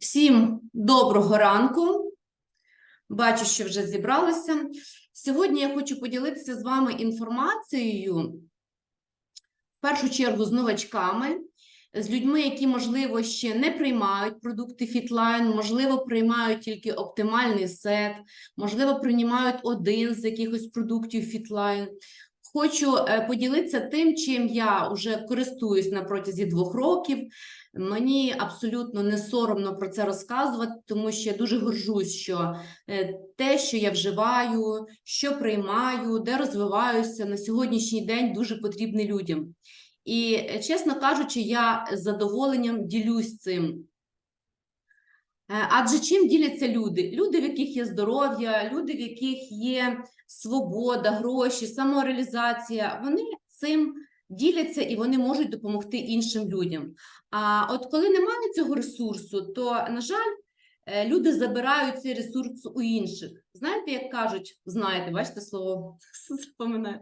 Всім доброго ранку. Бачу, що вже зібралися. Сьогодні я хочу поділитися з вами інформацією, в першу чергу з новачками, з людьми, які, можливо, ще не приймають продукти Фітлайн, можливо, приймають тільки оптимальний сет, можливо, приймають один з якихось продуктів Фітлайн. Хочу е, поділитися тим, чим я вже користуюсь на протязі двох років. Мені абсолютно не соромно про це розказувати, тому що я дуже горжусь, що е, те, що я вживаю, що приймаю, де розвиваюся на сьогоднішній день, дуже потрібне людям. І, е, чесно кажучи, я з задоволенням ділюсь цим. Е, Адже чим діляться люди? Люди, в яких є здоров'я, люди, в яких є свобода, гроші, самореалізація, вони цим діляться і вони можуть допомогти іншим людям. А от коли немає цього ресурсу, то, на жаль, е, люди забирають цей ресурс у інших. Знаєте, як кажуть, знаєте, бачите слово, запам'ятаю,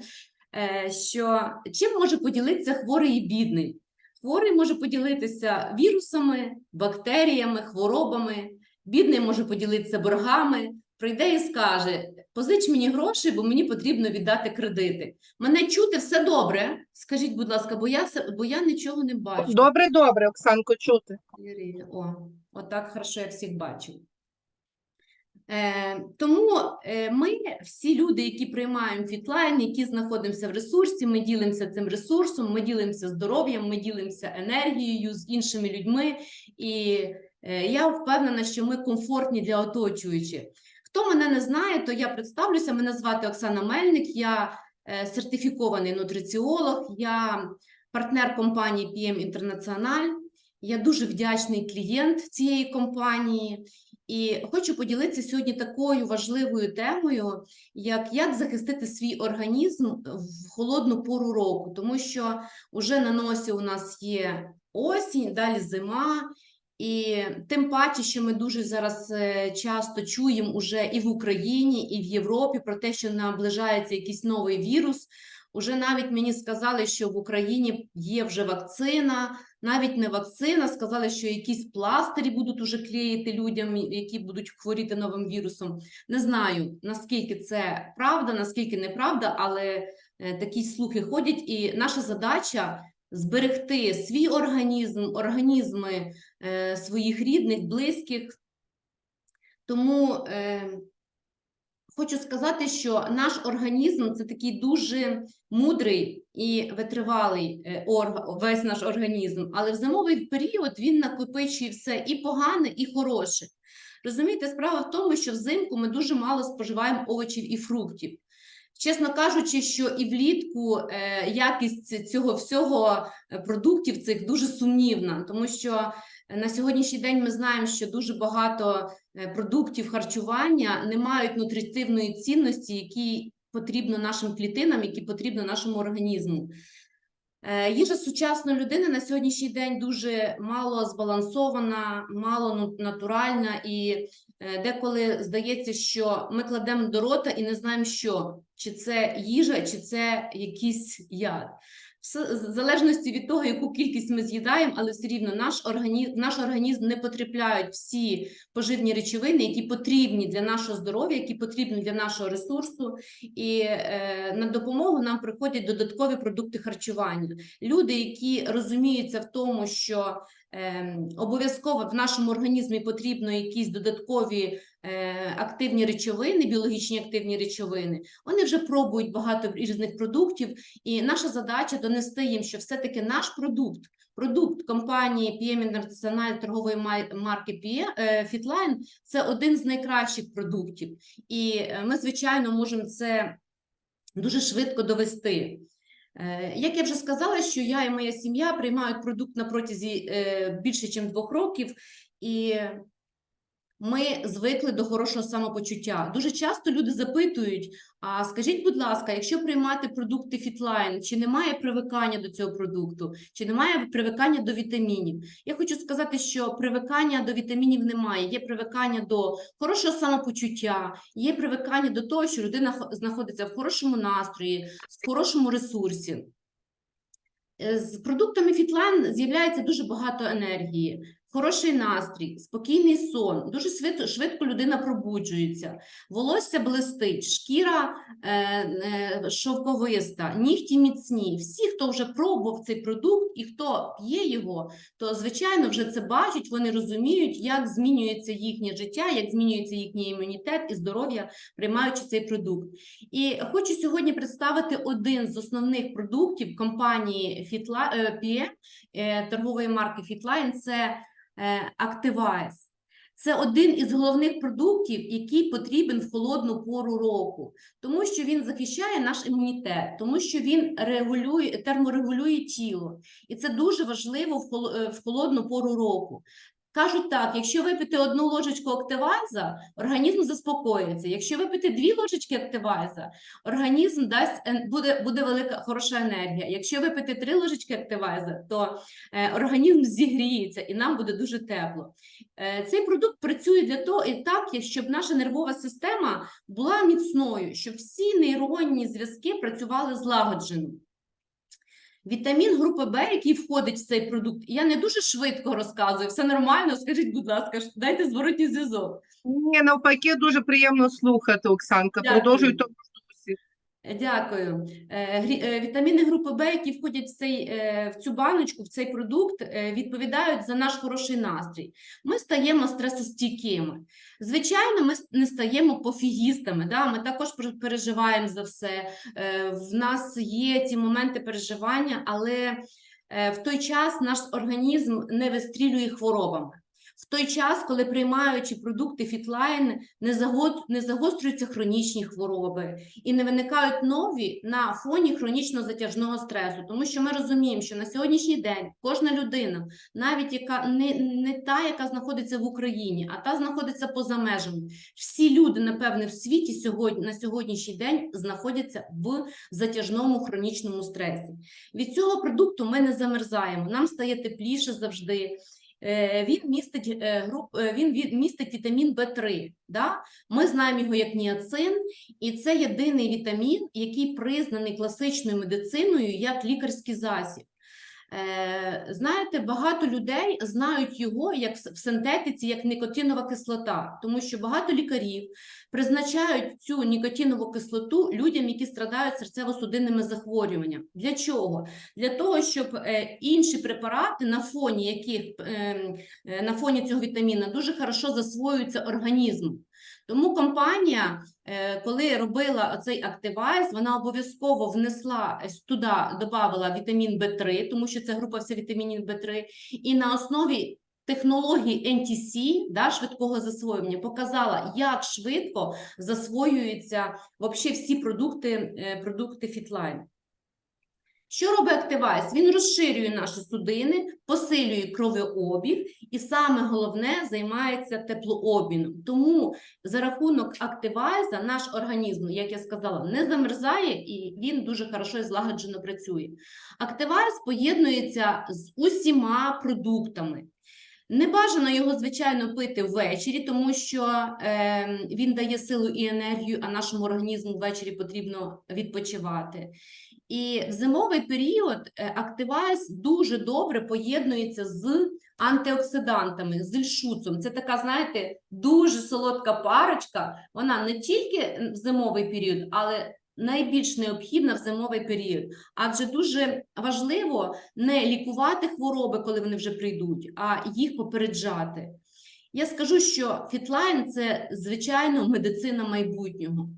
е, що чим може поділитися хворий і бідний? Хворий може поділитися вірусами, бактеріями, хворобами, бідний може поділитися боргами, прийде і скаже: позич мені гроші, бо мені потрібно віддати кредити. Мене чути все добре. Скажіть, будь ласка, бо я, бо я нічого не бачу. Добре, добре, Оксанко, чути. О, отак хорошо, я всіх бачу. Е, тому е, ми, всі люди, які приймаємо фітлайн, які знаходимося в ресурсі, ми ділимося цим ресурсом, ми ділимося здоров'ям, ми ділимося енергією з іншими людьми. І е, я впевнена, що ми комфортні для оточуючих. Хто мене не знає, то я представлюся. Мене звати Оксана Мельник, я сертифікований нутриціолог, я партнер компанії PM Інтернаціональ. Я дуже вдячний клієнт цієї компанії. І хочу поділитися сьогодні такою важливою темою, як, як захистити свій організм в холодну пору року, тому що вже на носі у нас є осінь, далі зима, і тим паче, що ми дуже зараз е, часто чуємо уже і в Україні, і в Європі про те, що наближається якийсь новий вірус. Уже навіть мені сказали, що в Україні є вже вакцина, навіть не вакцина, сказали, що якісь пластирі будуть уже клеїти людям, які будуть хворіти новим вірусом. Не знаю, наскільки це правда, наскільки неправда, але е, такі слухи ходять, і наша задача зберегти свій організм, організми е, своїх рідних, близьких. Тому е, хочу сказати, що наш організм це такий дуже мудрий і витривалий е, орг, весь наш організм, але в зимовий період він накопичує все і погане, і хороше. Розумієте, справа в тому, що взимку ми дуже мало споживаємо овочів і фруктів. Чесно кажучи, що і влітку е, якість цього всього е, продуктів цих дуже сумнівна, тому що на сьогоднішній день ми знаємо, що дуже багато е, продуктів харчування не мають нутритивної цінності, які потрібно нашим клітинам, які потрібно нашому організму. Е, Їжа сучасної людини на сьогоднішній день дуже мало збалансована, мало натуральна, і е, деколи здається, що ми кладемо до рота і не знаємо, що чи це їжа, чи це якийсь яд. В залежності від того, яку кількість ми з'їдаємо, але все рівно наш організм, наш організм не потрапляють всі поживні речовини, які потрібні для нашого здоров'я, які потрібні для нашого ресурсу, і е, на допомогу нам приходять додаткові продукти харчування. Люди, які розуміються в тому, що е, обов'язково в нашому організмі потрібно якісь додаткові активні речовини, біологічні активні речовини, вони вже пробують багато різних продуктів, і наша задача донести їм, що все-таки наш продукт. Продукт компанії PM International торгової марки е, Fitline – це один з найкращих продуктів. І е, ми, звичайно, можемо це дуже швидко довести. Е, Як я вже сказала, що я і моя сім'я приймають продукт на протязі е, більше, ніж двох років, і ми звикли до хорошого самопочуття. Дуже часто люди запитують: а скажіть, будь ласка, якщо приймати продукти Фітлайн, чи немає привикання до цього продукту, чи немає привикання до вітамінів? Я хочу сказати, що привикання до вітамінів немає. Є привикання до хорошого самопочуття, є привикання до того, що людина знаходиться в хорошому настрої, в хорошому ресурсі. Е, З продуктами Фітлайн з'являється дуже багато енергії. Хороший настрій, спокійний сон, дуже швидко, людина пробуджується, волосся блистить, шкіра е, е, шовковиста, нігті міцні. Всі, хто вже пробував цей продукт і хто п'є його, то звичайно вже це бачать, вони розуміють, як змінюється їхнє життя, як змінюється їхній імунітет і здоров'я, приймаючи цей продукт. І хочу сьогодні представити один з основних продуктів компанії Fitli- е, е, торгової марки Fitline, це е, Це один із головних продуктів, який потрібен в холодну пору року, тому що він захищає наш імунітет, тому що він регулює, терморегулює тіло. І це дуже важливо в е, в холодну пору року. Кажуть так, якщо випити одну ложечку активайза, організм заспокоїться. Якщо випити дві ложечки активайза, організм дасть буде, буде велика хороша енергія. Якщо випити три ложечки активайза, то е, організм зігріється і нам буде дуже тепло. Е, цей продукт працює для того і так, щоб наша нервова система була міцною, щоб всі нейронні зв'язки працювали злагоджено. Вітамін групи Б, який входить в цей продукт, я не дуже швидко розказую, все нормально. Скажіть, будь ласка, дайте зворотній зв'язок. Ні, навпаки, дуже приємно слухати, Оксанка. Дякую. Продовжуй тому Дякую. Е, е, Вітаміни групи Б, які входять в, цей, е, в цю баночку, в цей продукт, е, відповідають за наш хороший настрій. Ми стаємо стресостійкими. Звичайно, ми не стаємо пофігістами. Да? Ми також переживаємо за все. Е, В нас є ці моменти переживання, але е, в той час наш організм не вистрілює хворобами. В той час, коли приймаючи продукти Фітлайн, не, загострюються хронічні хвороби, і не виникають нові на фоні хронічно затяжного стресу. Тому що ми розуміємо, що на сьогоднішній день кожна людина, навіть яка не, не та, яка знаходиться в Україні, а та знаходиться поза межами, всі люди, напевне, в світі сьогодні на сьогоднішній день знаходяться в затяжному хронічному стресі. Від цього продукту ми не замерзаємо, нам стає тепліше завжди. Е, Він містить е, груп, е, він містить вітамін В3. Да? Ми знаємо його як ніацин, і це єдиний вітамін, який признаний класичною медициною як лікарський засіб. Е, знаєте, багато людей знають його як в синтетиці, як нікотинова кислота, тому що багато лікарів призначають цю нікотинову кислоту людям, які страдають серцево-судинними захворюваннями. Для чого? Для того, щоб е, інші препарати, на фоні яких ем, е, на фоні цього вітаміна дуже хорошо засвоюються організмом. Тому компанія, е, коли робила цей активайз, вона обов'язково внесла туди, додавала вітамін В3, тому що це група вся вітамінів В3, і на основі технології NTC, да, швидкого засвоювання, показала, як швидко засвоюються всі продукти, е, продукти Fitline. Що робить Активайс? Він розширює наші судини, посилює кровообіг і саме головне займається теплообміном. Тому за рахунок Активайза наш організм, як я сказала, не замерзає і він дуже хорошо і злагоджено працює. Активайз поєднується з усіма продуктами. Не бажано його, звичайно, пити ввечері, тому що е, він дає силу і енергію, а нашому організму ввечері потрібно відпочивати. І в зимовий період е, Activise дуже добре поєднується з антиоксидантами, з ільшуцом. Це така, знаєте, дуже солодка парочка. Вона не тільки в зимовий період, але найбільш необхідна в зимовий період. Адже дуже важливо не лікувати хвороби, коли вони вже прийдуть, а їх попереджати. Я скажу, що фітлайн це звичайно медицина майбутнього.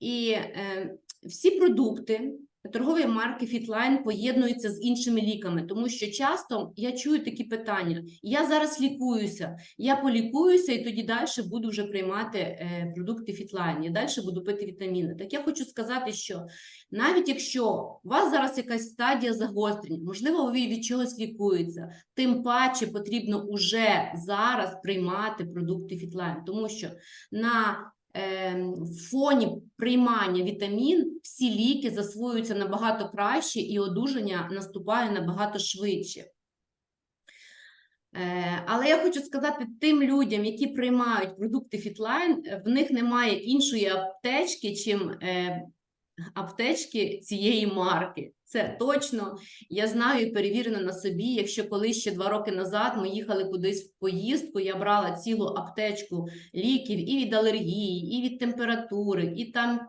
І е, всі продукти торгової марки Fitline поєднуються з іншими ліками, тому що часто я чую такі питання: я зараз лікуюся, я полікуюся і тоді далі буду вже приймати е, продукти Fitline, я далі буду пити вітаміни. Так я хочу сказати, що навіть якщо у вас зараз якась стадія загострення, можливо, ви від чогось лікуєтеся, тим паче потрібно уже зараз приймати продукти Fitline, тому що на ем, фоні приймання вітамін всі ліки засвоюються набагато краще і одужання наступає набагато швидше. Е, Але я хочу сказати тим людям, які приймають продукти е, в них немає іншої аптечки, чим е, аптечки цієї марки. Це точно. Я знаю і перевірено на собі. Якщо колись ще два роки назад ми їхали кудись в поїздку, я брала цілу аптечку ліків і від алергії, і від температури, і там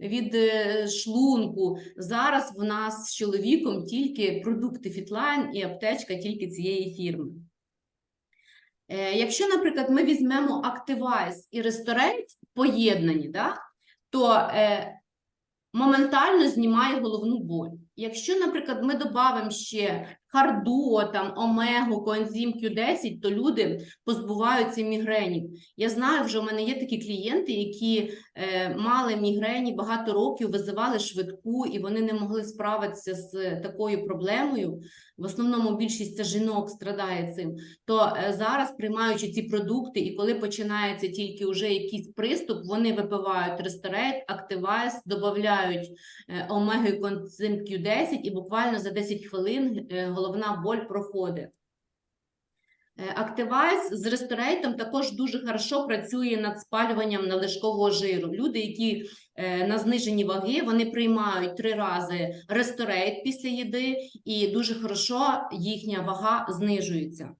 від е, шлунку. Зараз в нас з чоловіком тільки продукти Фітлайн і аптечка тільки цієї фірми. Е, Якщо, наприклад, ми візьмемо Activise і Restorate поєднані, да, то е, моментально знімає головну боль. Якщо, наприклад, ми додамо ще хардуо, там, омегу, коензим Q10, то люди позбуваються мігренів. Я знаю, вже у мене є такі клієнти, які е, мали мігрені багато років, визивали швидку, і вони не могли справитися з такою проблемою. В основному більшість це жінок страдає цим. То е, зараз, приймаючи ці продукти, і коли починається тільки вже якийсь приступ, вони випивають Restorate, Activise, додають е, омеги концим Q10, і буквально за 10 хвилин е, головна боль проходить. Е, Activise з ресторейтом також дуже хорошо працює над спалюванням надлишкового жиру. Люди, які е, на зниженні ваги, вони приймають три рази ресторейт після їди, і дуже хорошо їхня вага знижується.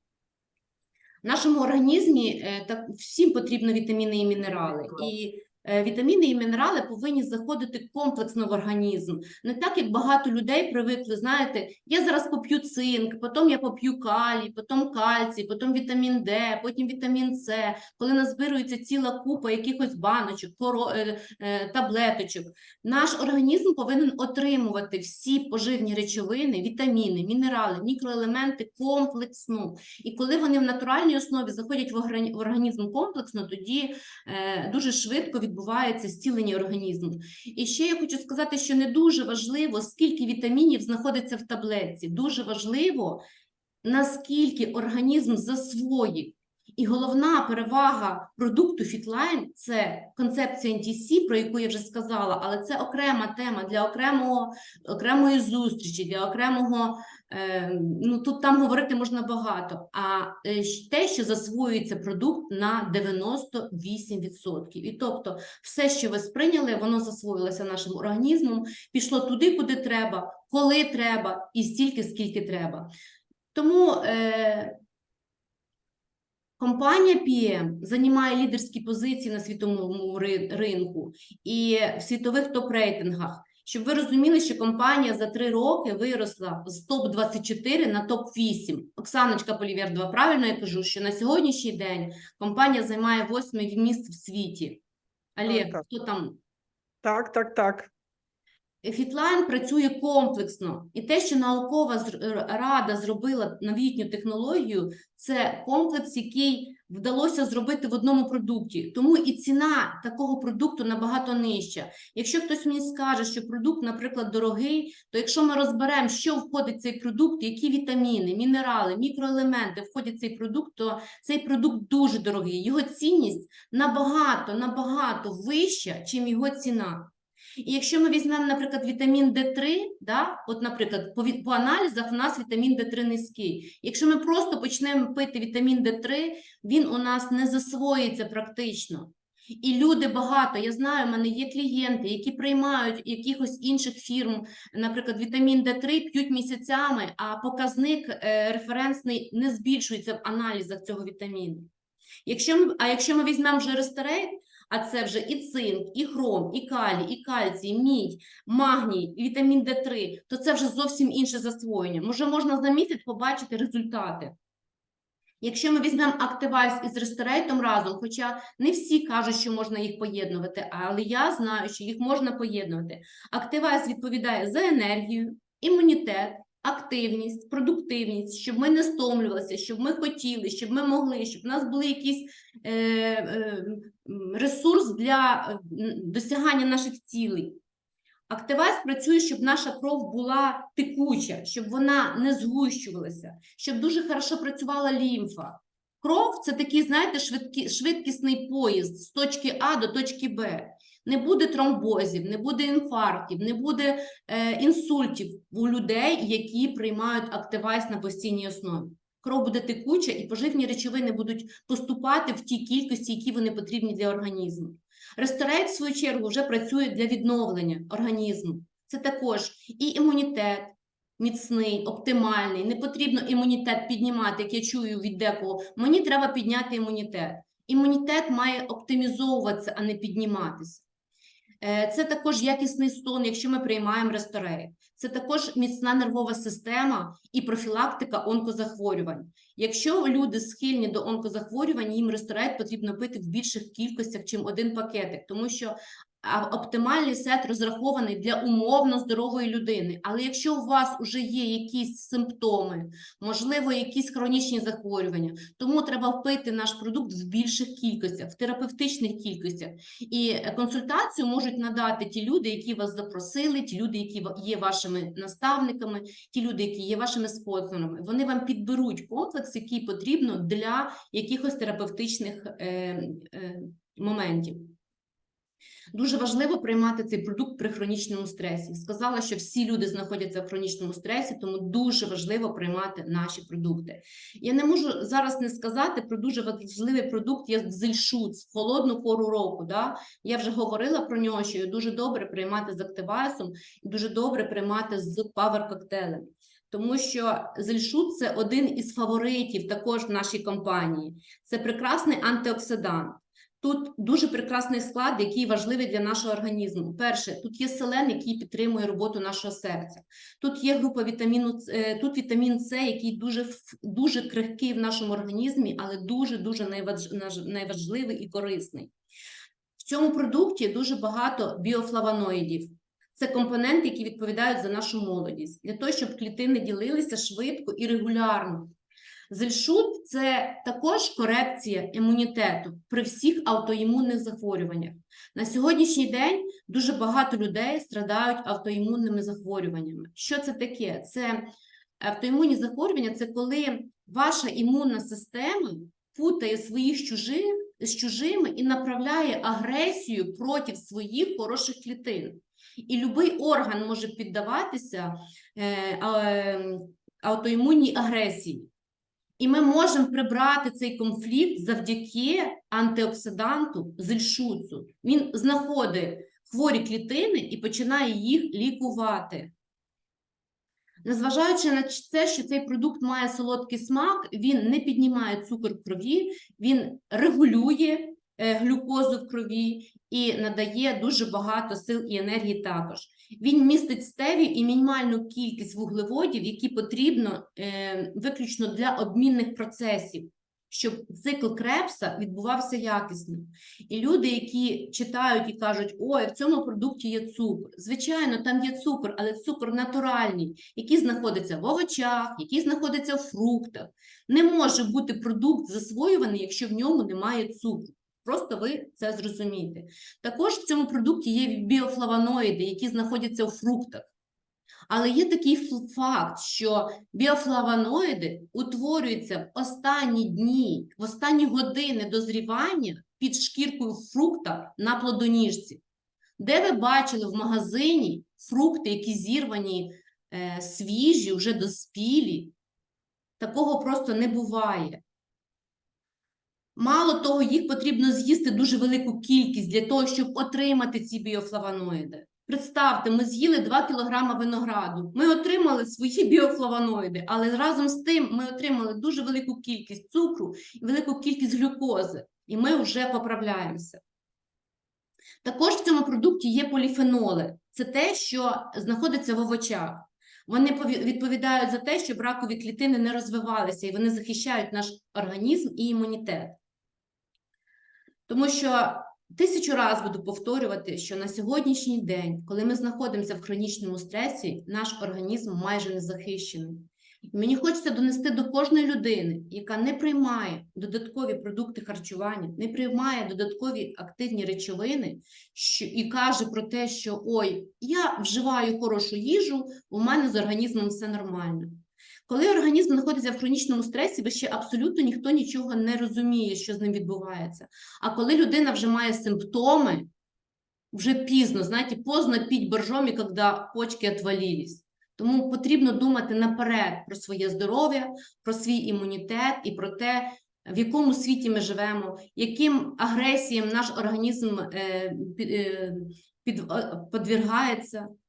В нашому організмі е, так, всім потрібно вітаміни і мінерали. І вітаміни і мінерали повинні заходити комплексно в організм. Не так, як багато людей привикли, знаєте, я зараз поп'ю цинк, потім я поп'ю калій, потім кальцій, потім вітамін Д, потім вітамін С, коли назбирується ціла купа якихось баночок, е, е, таблеточок. Наш організм повинен отримувати всі поживні речовини, вітаміни, мінерали, мікроелементи комплексно. І коли вони в натуральній основі заходять в організм комплексно, тоді е, дуже швидко відбувається зцілення організму. І ще я хочу сказати, що не дуже важливо, скільки вітамінів знаходиться в таблетці. Дуже важливо, наскільки організм засвоїв. І головна перевага продукту Fitline – це концепція NTC, про яку я вже сказала, але це окрема тема для окремого, окремої зустрічі, для окремого, е, ну тут там говорити можна багато. А е, те, що засвоюється продукт на 98%. І тобто все, що ви сприйняли, воно засвоїлося нашим організмом, пішло туди, куди треба, коли треба, і стільки, скільки треба. Тому е, компанія PM займає лідерські позиції на світовому ринку і в світових топ-рейтингах. Щоб ви розуміли, що компанія за три роки виросла з топ-24 на топ-8. Оксаночка Полівєрдова, правильно я кажу, що на сьогоднішній день компанія займає восьме місце в світі. Олег, так. хто там Так, так, так. Фітлайн працює комплексно, і те, що наукова зр- рада зробила новітню технологію, це комплекс, який вдалося зробити в одному продукті. Тому і ціна такого продукту набагато нижча. Якщо хтось мені скаже, що продукт, наприклад, дорогий, то якщо ми розберемо, що входить в цей продукт, які вітаміни, мінерали, мікроелементи входять в цей продукт, то цей продукт дуже дорогий. Його цінність набагато, набагато вища, чим його ціна. І якщо ми візьмемо, наприклад, вітамін D3, да, от, наприклад, по, по аналізах в нас вітамін D3 низький. Якщо ми просто почнемо пити вітамін D3, він у нас не засвоїться практично. І люди багато, я знаю, в мене є клієнти, які приймають якихось інших фірм, наприклад, вітамін D3 п'ють місяцями, а показник е, референсний не збільшується в аналізах цього вітаміну. Якщо ми, а якщо ми візьмемо вже рестерейт, а це вже і цинк, і хром, і калій, і кальцій, мідь, магній, і вітамін Д3, то це вже зовсім інше засвоєння. Може, можна за місяць побачити результати. Якщо ми візьмемо Activise із рестерейтом разом, хоча не всі кажуть, що можна їх поєднувати, але я знаю, що їх можна поєднувати. Activise відповідає за енергію, імунітет, активність, продуктивність, щоб ми не стомлювалися, щоб ми хотіли, щоб ми могли, щоб в нас були якісь е, е, ресурс для е, досягання наших цілей. Активайз працює, щоб наша кров була текуча, щоб вона не згущувалася, щоб дуже хорошо працювала лімфа. Кров це такий, знаєте, швидкі, швидкісний поїзд з точки А до точки Б. Не буде тромбозів, не буде інфарктів, не буде е, інсультів у людей, які приймають активайз на постійній основі. Кров буде текуча і поживні речовини будуть поступати в тій кількості, які вони потрібні для організму. Ресторейт, в свою чергу, вже працює для відновлення організму. Це також і імунітет міцний, оптимальний. Не потрібно імунітет піднімати, як я чую від декого. Мені треба підняти імунітет. Імунітет має оптимізовуватися, а не підніматися. Е, Це також якісний сон, якщо ми приймаємо ресторерів. Це також міцна нервова система і профілактика онкозахворювань. Якщо люди схильні до онкозахворювань, їм ресторет потрібно пити в більших кількостях, чим один пакетик, тому що оптимальний сет розрахований для умовно здорової людини. Але якщо у вас вже є якісь симптоми, можливо, якісь хронічні захворювання, тому треба пити наш продукт в більших кількостях, в терапевтичних кількостях. І консультацію можуть надати ті люди, які вас запросили, ті люди, які є вашими наставниками, ті люди, які є вашими спонсорами. Вони вам підберуть комплекс, який потрібно для якихось терапевтичних е, е, моментів. Дуже важливо приймати цей продукт при хронічному стресі. Сказала, що всі люди знаходяться в хронічному стресі, тому дуже важливо приймати наші продукти. Я не можу зараз не сказати про дуже важливий продукт, як зельшуц в холодну пору року. Да? Я вже говорила про нього, що дуже добре приймати з активайсом і дуже добре приймати з павер-коктейлем. Тому що зельшут – це один із фаворитів також в нашій компанії. Це прекрасний антиоксидант. Тут дуже прекрасний склад, який важливий для нашого організму. Перше, тут є селен, який підтримує роботу нашого серця. Тут є група вітаміну, е, тут вітамін С, який дуже дуже крихкий в нашому організмі, але дуже дуже найважливий і корисний. В цьому продукті дуже багато біофлавоноїдів. Це компоненти, які відповідають за нашу молодість, для того, щоб клітини ділилися швидко і регулярно. Зельшут – це також корекція імунітету при всіх аутоімунних захворюваннях. На сьогоднішній день дуже багато людей страдають автоімунними захворюваннями. Що це таке? Це автоімунні захворювання це коли ваша імунна система путає своїх чужих з чужими і направляє агресію проти своїх хороших клітин. І будь-який орган може піддаватися е, е, аутоімунній агресії. І ми можемо прибрати цей конфлікт завдяки антиоксиданту зельшуцу. Він знаходить хворі клітини і починає їх лікувати. Незважаючи на це, що цей продукт має солодкий смак, він не піднімає цукор в крові, він регулює е, глюкозу в крові і надає дуже багато сил і енергії також. Він містить стевію і мінімальну кількість вуглеводів, які потрібно е, виключно для обмінних процесів, щоб цикл крепса відбувався якісно. І люди, які читають і кажуть, ой, в цьому продукті є цукор. Звичайно, там є цукор, але цукор натуральний, який знаходиться в овочах, який знаходиться в фруктах. Не може бути продукт засвоюваний, якщо в ньому немає цукру. Просто ви це зрозумієте. Також в цьому продукті є біофлавоноїди, які знаходяться у фруктах. Але є такий факт, що біофлавоноїди утворюються в останні дні, в останні години дозрівання під шкіркою фрукта на плодоніжці. Де ви бачили в магазині фрукти, які зірвані е, свіжі, вже доспілі? Такого просто не буває. Мало того, їх потрібно з'їсти дуже велику кількість для того, щоб отримати ці біофлавоноїди. Представте, ми з'їли 2 кг винограду. Ми отримали свої біофлавоноїди, але разом з тим ми отримали дуже велику кількість цукру і велику кількість глюкози, і ми вже поправляємося. Також в цьому продукті є поліфеноли. Це те, що знаходиться в овочах. Вони відповідають за те, щоб ракові клітини не розвивалися, і вони захищають наш організм і імунітет. Тому що тисячу раз буду повторювати, що на сьогоднішній день, коли ми знаходимося в хронічному стресі, наш організм майже не захищений. Мені хочеться донести до кожної людини, яка не приймає додаткові продукти харчування, не приймає додаткові активні речовини, що і каже про те, що ой, я вживаю хорошу їжу, у мене з організмом все нормально. Коли організм знаходиться в хронічному стресі, ви ще абсолютно ніхто нічого не розуміє, що з ним відбувається. А коли людина вже має симптоми, вже пізно, знаєте, поздно піть боржомі, коли почки отвалились. Тому потрібно думати наперед про своє здоров'я, про свій імунітет і про те, в якому світі ми живемо, яким агресіям наш організм е, під, е, під, подвіргається. Е,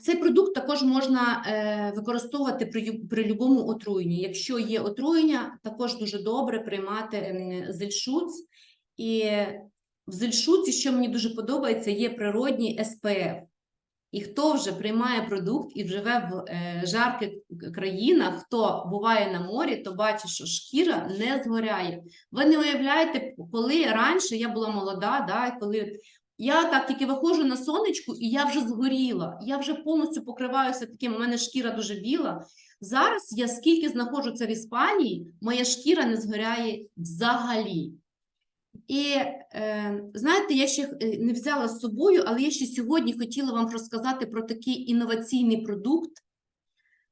Цей продукт також можна е, використовувати при, при любому отруєнні. Якщо є отруєння, також дуже добре приймати зельшуц. І в зельшуці, що мені дуже подобається, є природній СПФ. І хто вже приймає продукт і живе в е, жарких країнах, хто буває на морі, то бачить, що шкіра не згоряє. Ви не уявляєте, коли раніше я була молода, да, коли я так тільки виходжу на сонечку, і я вже згоріла, я вже повністю покриваюся таким, у мене шкіра дуже біла. Зараз я скільки знаходжуся в Іспанії, моя шкіра не згоряє взагалі. І е, знаєте, я ще е, не взяла з собою, але я ще сьогодні хотіла вам розказати про такий інноваційний продукт,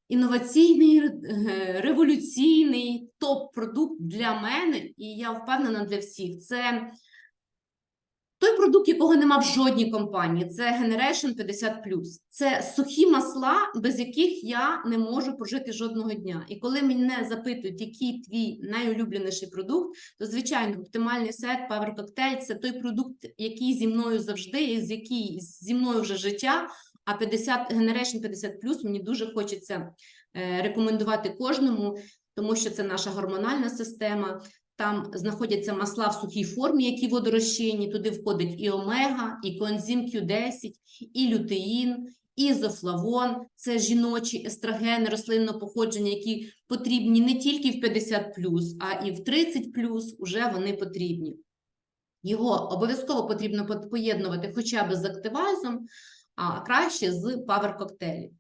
інноваційний, е, революційний топ-продукт для мене, і я впевнена для всіх. Це той продукт, якого нема в жодній компанії, це Generation 50 Це сухі масла, без яких я не можу прожити жодного дня. І коли мене запитують, який твій найулюбленіший продукт, то звичайно, оптимальний сет, Power Cocktail – це той продукт, який зі мною завжди, з який зі мною вже життя. А 50 Generation 50 мені дуже хочеться е, рекомендувати кожному, тому що це наша гормональна система. Там знаходяться масла в сухій формі, які водорозчинні. Туди входить і омега, і коензим Q10, і лютеїн, і ізофлавон. Це жіночі естрогени рослинного походження, які потрібні не тільки в 50 а і в 30 уже вони потрібні. Його обов'язково потрібно поєднувати хоча б з активайзом, а краще з павер коктейлів.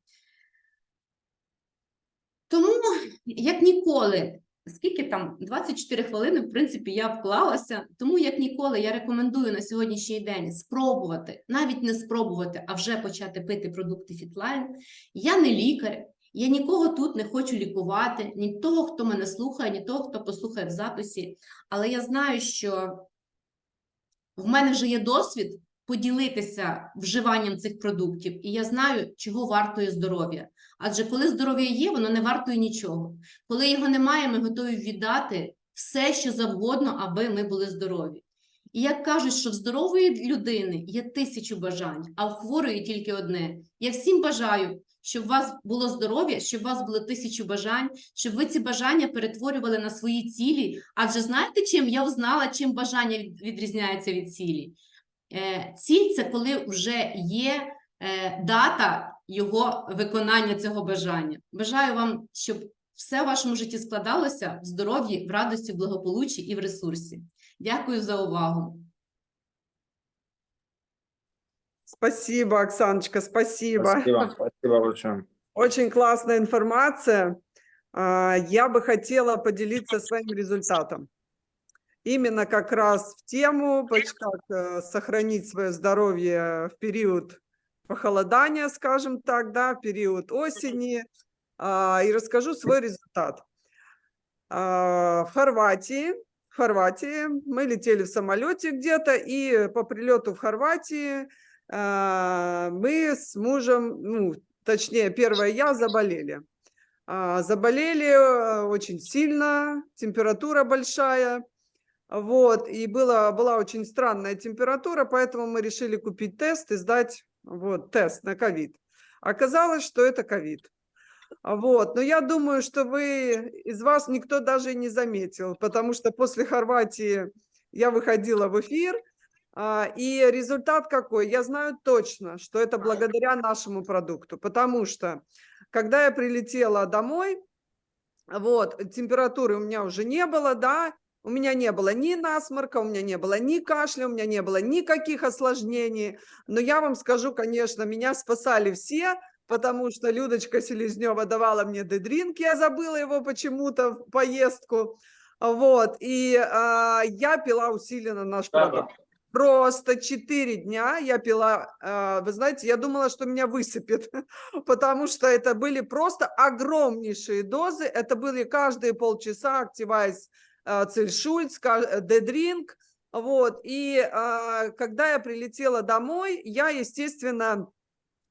Тому, як ніколи, скільки там 24 хвилини, в принципі, я вклалася. Тому, як ніколи, я рекомендую на сьогоднішній день спробувати, навіть не спробувати, а вже почати пити продукти Фітлайн. Я не лікар, я нікого тут не хочу лікувати, ні того, хто мене слухає, ні того, хто послухає в записі. Але я знаю, що в мене вже є досвід поділитися вживанням цих продуктів, і я знаю, чого вартує здоров'я. Адже коли здоров'я є, воно не вартує нічого. Коли його немає, ми готові віддати все, що завгодно, аби ми були здорові. І як кажуть, що в здорової людини є тисячу бажань, а в хворої тільки одне. Я всім бажаю, щоб у вас було здоров'я, щоб у вас було тисячу бажань, щоб ви ці бажання перетворювали на свої цілі. Адже знаєте, чим я взнала, чим бажання відрізняється від цілі? Е, Ціль це коли вже є е, дата його виконання цього бажання. Бажаю вам, щоб все в вашому житті складалося в здоров'ї, в радості, в благополуччі і в ресурсі. Дякую за увагу. Спасибо, Оксаночка, спасибо. Спасибо, спасибо большое. Очень классная информация. Я бы хотела поделиться своим результатом. Именно как раз в тему, как э, сохранить свое здоровье в период похолодания, скажем так, да, в период осени. А, И расскажу свой результат. А, В Хорватии, в Хорватии мы летели в самолете где-то, и по прилету в Хорватии а, мы с мужем, ну, точнее, первое я, заболели. Заболели э, очень сильно, температура большая. Вот, и была, была очень странная температура, поэтому мы решили купить тест и сдать вот, тест на ковид. Оказалось, что это ковид. Вот, но я думаю, что вы, из вас никто даже и не заметил, потому что после Хорватии я выходила в эфир, а, и результат какой? Я знаю точно, что это благодаря нашему продукту, потому что когда я прилетела домой, вот, температуры у меня уже не было, да, у меня не было ни насморка, у меня не было ни кашля, у меня не было никаких осложнений. Но я вам скажу, конечно, меня спасали все, потому что Людочка Селезнева давала мне дедринг, я забыла его почему-то в поездку. Вот, и а, я пила усиленно наш продукт. Просто 4 дня я пила, а, вы знаете, я думала, что меня высыпет, потому что это были просто огромнейшие дозы, это были каждые полчаса Activise а, Цельшульц, Дедринг, вот, и а, когда я прилетела домой, я, естественно,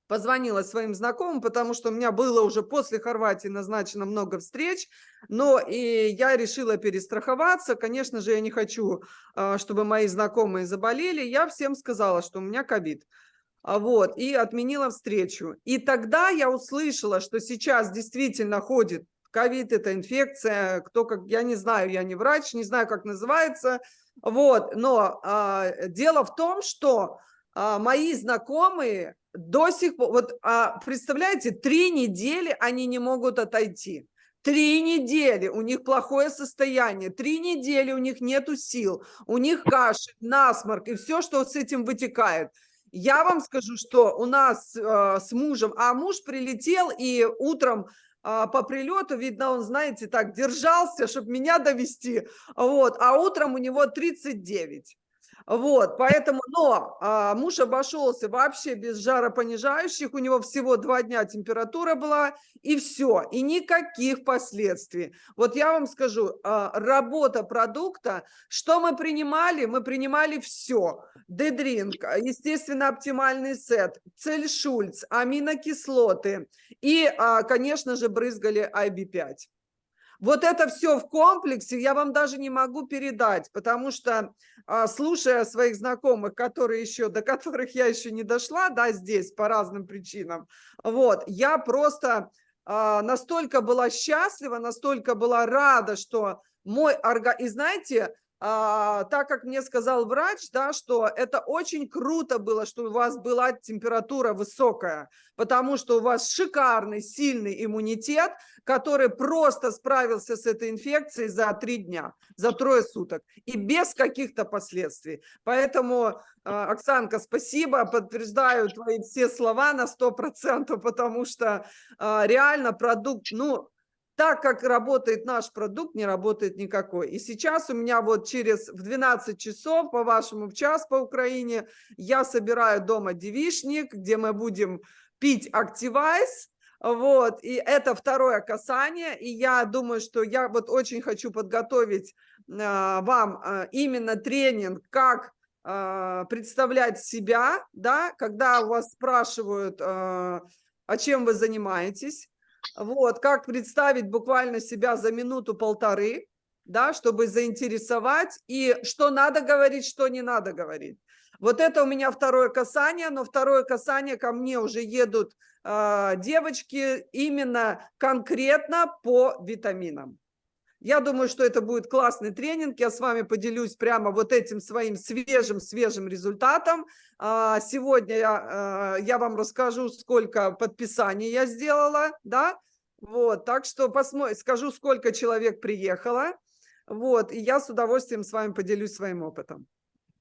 позвонила своим знакомым, потому что у меня было уже после Хорватии назначено много встреч, но и я решила перестраховаться. Конечно же, я не хочу, чтобы мои знакомые заболели. Я всем сказала, что у меня ковид. А Вот, и отменила встречу. И тогда я услышала, что сейчас действительно ходит ковид, это инфекция, кто как, я не знаю, я не врач, не знаю, как называется, вот, но а, дело в том, что а, мои знакомые до сих пор, вот а, представляете, три недели они не могут отойти. Три недели у них плохое состояние, три недели у них нету сил, у них кашель, насморк и все, что с этим вытекает. Я вам скажу, что у нас э, с мужем, а муж прилетел и утром по прилету, видно, он, знаете, так держался, чтобы меня довести, вот, а утром у него 39. Вот, поэтому, но а, муж обошелся вообще без жаропонижающих, у него всего два дня температура была, и все, и никаких последствий. Вот я вам скажу, а, работа продукта, что мы принимали? Мы принимали все. Дедринг, а, естественно, оптимальный сет, цельшульц, аминокислоты и, а, конечно же, брызгали IB5. Вот это все в комплексе я вам даже не могу передать, потому что, а, слушая своих знакомых, которые еще, до которых я еще не дошла, да, здесь по разным причинам, вот, я просто а, настолько была счастлива, настолько была рада, что мой организм, и знаете, а, так как мне сказал врач, да, что это очень круто было, что у вас была температура высокая, потому что у вас шикарный, сильный иммунитет, который просто справился с этой инфекцией за три дня, за трое суток и без каких-то последствий. Поэтому, а, Оксанка, спасибо, подтверждаю твои все слова на 100%, потому что а, реально продукт, ну, так как работает наш продукт, не работает никакой. И сейчас у меня вот через в 12 часов, по-вашему, в час по Украине, я собираю дома девишник, где мы будем пить Activise, вот, и это второе касание, и я думаю, что я вот очень хочу подготовить а, вам а, именно тренинг, как а, представлять себя, да, когда у вас спрашивают, а, а чем вы занимаетесь, вот, как представить буквально себя за минуту-полторы, да, чтобы заинтересовать, и что надо говорить, что не надо говорить. Вот это у меня второе касание, но второе касание ко мне уже едут а, девочки именно конкретно по витаминам. Я думаю, что это будет классный тренинг. Я с вами поделюсь прямо вот этим своим свежим-свежим результатом. А, Сегодня я, а, я вам расскажу, сколько подписаний я сделала, да, вот, так что посмотрим, скажу, сколько человек приехало, вот, и я с удовольствием с вами поделюсь своим опытом.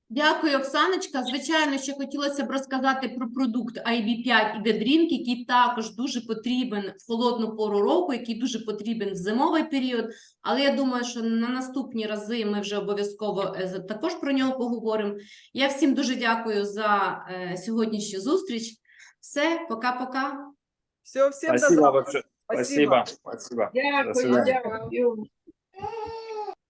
Дякую, Оксаночка. Звичайно, ще хотілося б розказати про продукт IB5 і Дедрінк, який також дуже потрібен в холодну пору року, який дуже потрібен в зимовий період. Але я думаю, що на наступні рази ми вже обов'язково е, також про нього поговоримо. Я всім дуже дякую за е, сьогоднішню зустріч. Все, пока-пока. Все, Спасибо Спасибо. Спасибо. Спасибо. Дякую, дякую.